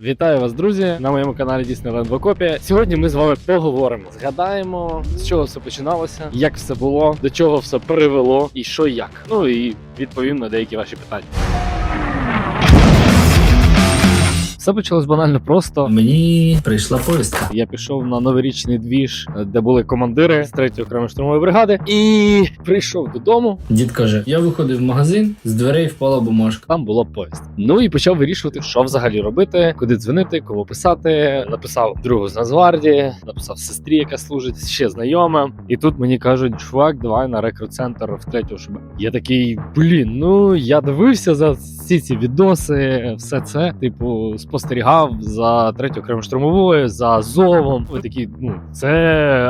Вітаю вас, друзі, на моєму каналі Disneyland в. Сьогодні ми з вами поговоримо. Згадаємо, з чого все починалося, як все було, до чого все привело і що як. Ну і відповім на деякі ваші питання. Все почалось банально просто. Мені прийшла повістка. Я пішов на новорічний двіж, де були командири з 3-ї окремої штурмової бригади, і прийшов додому. Дід каже: я виходив в магазин, з дверей впала бумажка. Там було поїзд. Ну і почав вирішувати, що взагалі робити, куди дзвонити, кого писати. Написав другу з Нацгвардії, написав сестрі, яка служить, ще знайома. І тут мені кажуть, чувак, давай на рекрут-центр в третю ШБ. Я такий, блін, ну я дивився за всі ці відоси, все це, типу, спостерігав за третю окремою штурмовою, за зовом. Ви такі, ну це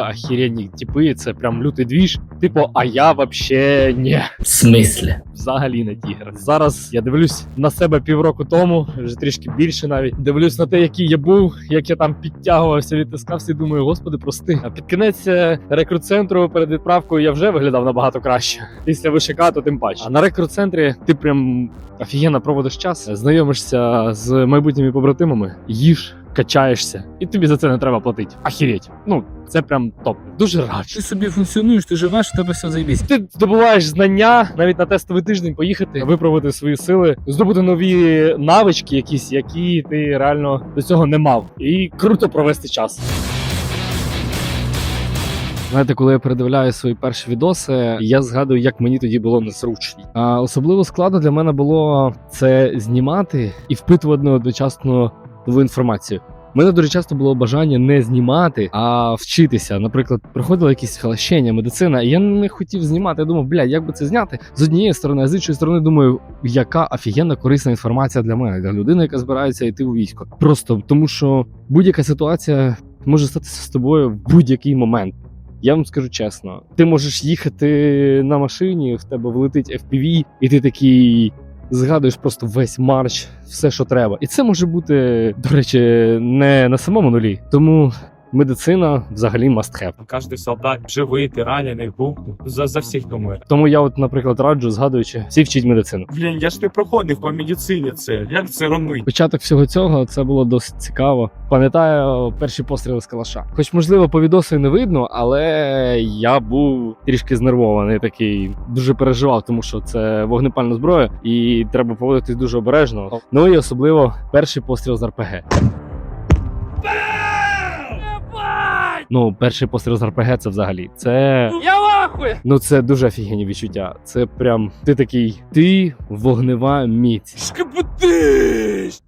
ахіренні типи, це прям лютий двіж. Типу, а я вообще ні В смислі? Взагалі не тігр. Зараз я дивлюсь на себе півроку тому, вже трішки більше навіть. Дивлюсь на те, який я був, як я там підтягувався, відтискався і думаю, господи, прости. А під кінець е, рекрут-центру перед відправкою я вже виглядав набагато краще. Після ВШК, то тим паче. А на рекрут-центрі ти прям офігенно проводиш час, знайомишся з майбутніми побратимами, їж. Качаєшся, і тобі за це не треба платити. Ахіреть. Ну, це прям топ. Дуже раджу. Ти собі функціонуєш, ти живеш, у тебе все заєбісь. Ти здобуваєш знання навіть на тестовий тиждень поїхати, випробувати свої сили, здобути нові навички, якісь, які ти реально до цього не мав, і круто провести час. Знаєте, коли я передивляю свої перші відоси, я згадую, як мені тоді було незручно. А особливо складно для мене було це знімати і впитувати одночасно нову інформацію. У мене дуже часто було бажання не знімати, а вчитися. Наприклад, приходило якісь халащення, медицина, і я не хотів знімати. Я думав, бля, як би це зняти з однієї сторони, а з іншої сторони, думаю, яка офігенна корисна інформація для мене, для людини, яка збирається йти у військо. Просто тому, що будь-яка ситуація може статися з тобою в будь-який момент. Я вам скажу чесно, ти можеш їхати на машині, в тебе влетить FPV, і ти такий згадуєш просто весь марш, все, що треба. І це може бути, до речі, не на самому нулі. Тому медицина взагалі must have. Кожен солдат живий, ти ранений, був за, за всіх думає. Тому я, от, наприклад, раджу, згадуючи, всі вчіть медицину. Блін, я ж не проходив по медицині це. Як це робити? Початок всього цього це було досить цікаво. Пам'ятаю перші постріли з калаша. Хоч, можливо, по відосу і не видно, але я був трішки знервований, такий дуже переживав, тому що це вогнепальна зброя, і треба поводитись дуже обережно. Ну і особливо перший постріл з РПГ. Ну, перший постріл з РПГ це взагалі. Це. Я вахує! Ну це дуже офігенні відчуття. Це прям ти такий, ти вогнева міць. Шкапутись!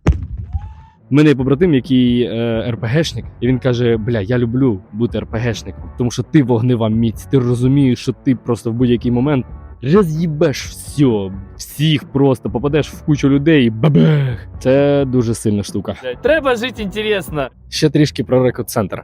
У мене є побратим, який е, РПГшник, і він каже: Бля, я люблю бути РПГшником, тому що ти вогнева міць, ти розумієш, що ти просто в будь-який момент роз'їбеш все, всіх просто попадеш в кучу людей і бабех. Це дуже сильна штука. Треба жити інтересно. Ще трішки про рекорд-центр.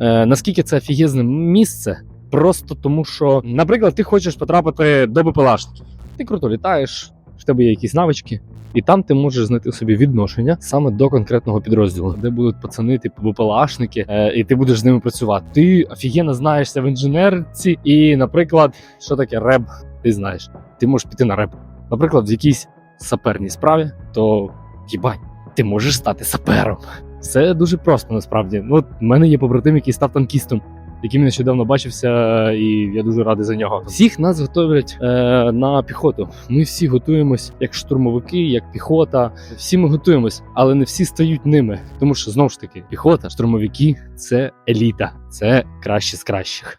Е, наскільки це офігезне місце? Просто тому, що, наприклад, ти хочеш потрапити до БПЛАшників. Ти круто літаєш, в тебе є якісь навички, і там ти можеш знайти собі відношення саме до конкретного підрозділу, де будуть пацани, типу БПЛАшники, е, і ти будеш з ними працювати. Ти офігенно знаєшся в інженерці, і, наприклад, що таке реб, ти знаєш. Ти можеш піти на реб. Наприклад, в якійсь саперній справі, то їбать, ти можеш стати сапером. Це дуже просто насправді. Ну, в мене є побратим, який став танкістом, яким нещодавно бачився, і я дуже радий за нього. Всіх нас готують е, на піхоту. Ми всі готуємось як штурмовики, як піхота. Всі ми готуємось, але не всі стають ними. Тому що знову ж таки, піхота, штурмовики це еліта, це кращі з кращих.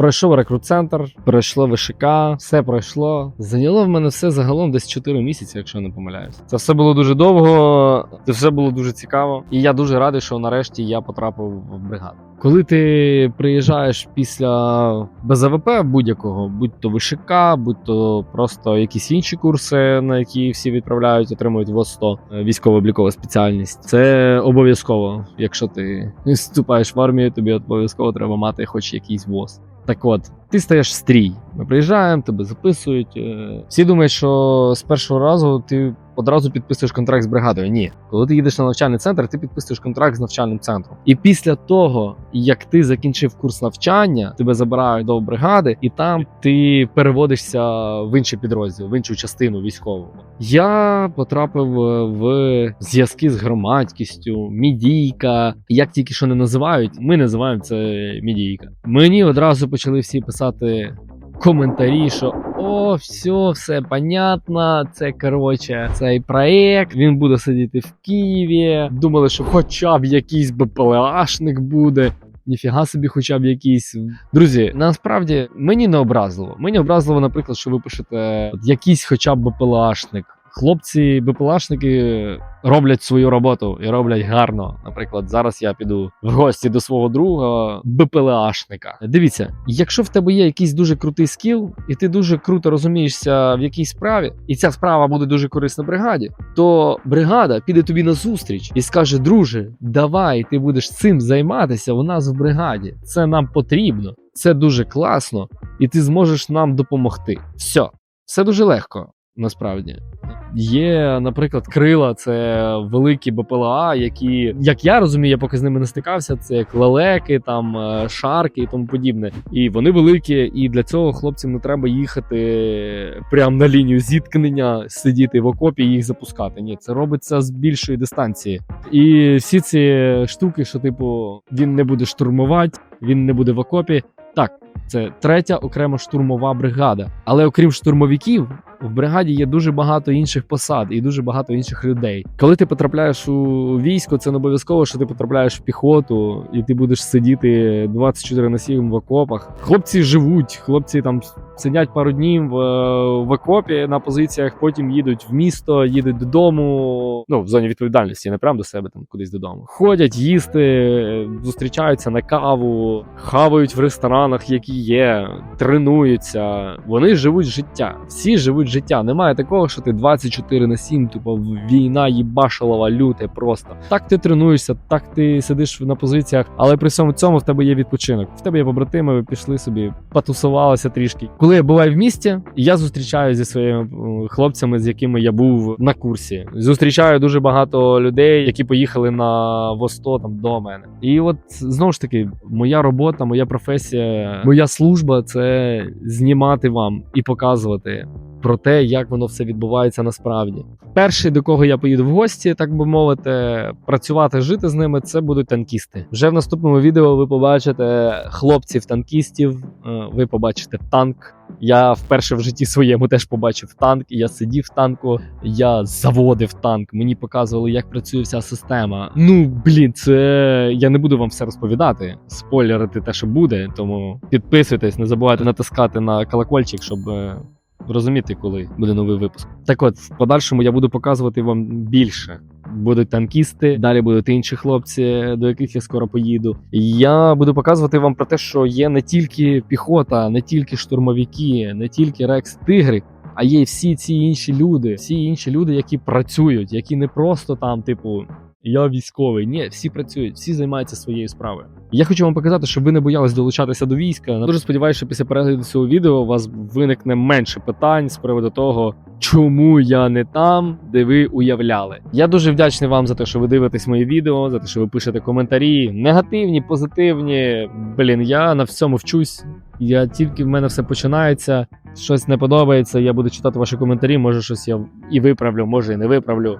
Пройшов рекрут-центр, пройшло ВШК, все пройшло. Зайняло в мене все загалом десь 4 місяці, якщо не помиляюсь. Це все було дуже довго, це все було дуже цікаво. І я дуже радий, що нарешті я потрапив в бригаду. Коли ти приїжджаєш після БЗВП будь-якого, будь то ВШК, будь то просто якісь інші курси, на які всі відправляють, отримують ВОЗ 100, е, військово-облікова спеціальність. Це обов'язково. Якщо ти вступаєш в армію, тобі обов'язково треба мати хоч якийсь ВОЗ. Так от, ти стаєш стрій. Ми приїжджаємо, тебе записують. е, Всі думають, що з першого разу ти одразу підписуєш контракт з бригадою. Ні, коли ти їдеш на навчальний центр, ти підписуєш контракт з навчальним центром. І після того, як ти закінчив курс навчання, тебе забирають до бригади, і там ти переводишся в інший підрозділ, в іншу частину військову. Я потрапив е, в зв'язки з громадськістю, мідійка. Як тільки що не називають, ми називаємо це мідійка. Мені одразу почали всі писати коментарі, що о, все, все понятно. Це коротше цей проект. Він буде сидіти в Києві. Думали, що хоча б якийсь БПЛАшник буде. Ніфіга собі, хоча б якийсь. Друзі, насправді мені не образливо. Мені образливо, наприклад, що ви пишете якийсь хоча б БПЛАшник. Хлопці, БПЛАшники роблять свою роботу і роблять гарно. Наприклад, зараз я піду в гості до свого друга БПЛАшника. Дивіться, якщо в тебе є якийсь дуже крутий скіл, і ти дуже круто розумієшся в якійсь справі, і ця справа буде дуже корисна бригаді, то бригада піде тобі на зустріч і скаже: друже, давай ти будеш цим займатися у нас в бригаді. Це нам потрібно, це дуже класно, і ти зможеш нам допомогти. Все, все дуже легко. Насправді є, наприклад, крила, це великі БПЛА, які, як я розумію, я поки з ними не стикався. Це як лелеки, там е, шарки і тому подібне. І вони великі, і для цього хлопцям не треба їхати прямо на лінію зіткнення, сидіти в окопі і їх запускати. Ні, це робиться з більшої дистанції. І всі ці штуки, що типу він не буде штурмувати, він не буде в окопі. Так, це третя окрема штурмова бригада. Але окрім штурмовиків, в бригаді є дуже багато інших посад і дуже багато інших людей. Коли ти потрапляєш у військо, це не обов'язково, що ти потрапляєш в піхоту, і ти будеш сидіти 24 на 7 в окопах. Хлопці живуть, хлопці там сидять пару днів в, в окопі на позиціях, потім їдуть в місто, їдуть додому. Ну в зоні відповідальності, не прямо до себе там кудись додому. Ходять їсти, зустрічаються на каву, хавають в ресторанах, які є, тренуються. Вони живуть життя. Всі живуть життя. Немає такого, що ти 24 на 7, тупо війна їбашалова, люте просто. Так ти тренуєшся, так ти сидиш на позиціях, але при всьому цьому в тебе є відпочинок. В тебе є побратими, ви пішли собі, потусувалися трішки. Коли я буваю в місті, я зустрічаюся зі своїми е, хлопцями, з якими я був на курсі. Зустрічаю дуже багато людей, які поїхали на ВОСТО там до мене. І от знову ж таки, моя робота, моя професія, моя служба це знімати вам і показувати про те, як воно все відбувається насправді. Перший, до кого я поїду в гості, так би мовити, працювати, жити з ними, це будуть танкісти. Вже в наступному відео ви побачите хлопців-танкістів, е, ви побачите танк. Я вперше в житті своєму теж побачив танк. Я сидів в танку, я заводив танк. Мені показували, як працює вся система. Ну блін, це я не буду вам все розповідати, спойлерити те, що буде. Тому підписуйтесь, не забувайте натискати на колокольчик, щоб. е, Розуміти, коли буде новий випуск. Так от, в подальшому я буду показувати вам більше. Будуть танкісти, далі будуть інші хлопці, до яких я скоро поїду. Я буду показувати вам про те, що є не тільки піхота, не тільки штурмовики, не тільки рекс тигри, а є всі ці інші люди, всі інші люди, які працюють, які не просто там, типу, я військовий. Ні, всі працюють, всі займаються своєю справою. Я хочу вам показати, щоб ви не боялись долучатися до війська. Дуже сподіваюся, що після перегляду цього відео у вас виникне менше питань з приводу того, чому я не там, де ви уявляли. Я дуже вдячний вам за те, що ви дивитесь мої відео, за те, що ви пишете коментарі, негативні, позитивні. Блін, я на всьому вчусь. Я тільки в мене все починається. Щось не подобається. Я буду читати ваші коментарі. Може, щось я і виправлю, може і не виправлю.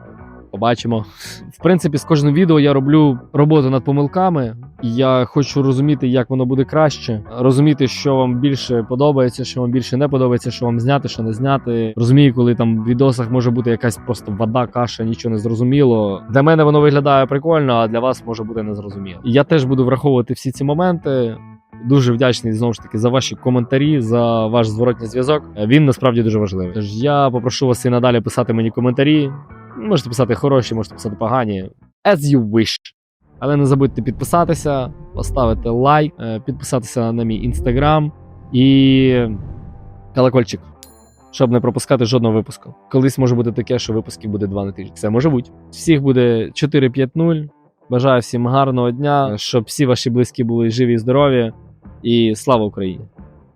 Побачимо. В принципі, з кожним відео я роблю роботу над помилками. Я хочу розуміти, як воно буде краще, розуміти, що вам більше подобається, що вам більше не подобається, що вам зняти, що не зняти. Розумію, коли там в відосах може бути якась просто вода, каша, нічого не зрозуміло. Для мене воно виглядає прикольно, а для вас може бути незрозуміло. Я теж буду враховувати всі ці моменти. Дуже вдячний знову ж таки за ваші коментарі, за ваш зворотній зв'язок. Він насправді дуже важливий. Тож я попрошу вас і надалі писати мені коментарі. Можете писати хороші, можете писати погані. As you wish. Але не забудьте підписатися, поставити лайк, е, підписатися на мій інстаграм і колокольчик, щоб не пропускати жодного випуску. Колись може бути таке, що випусків буде два на тиждень. Це може бути. Всіх буде 4-5-0. Бажаю всім гарного дня, щоб всі ваші близькі були живі і здорові. І слава Україні!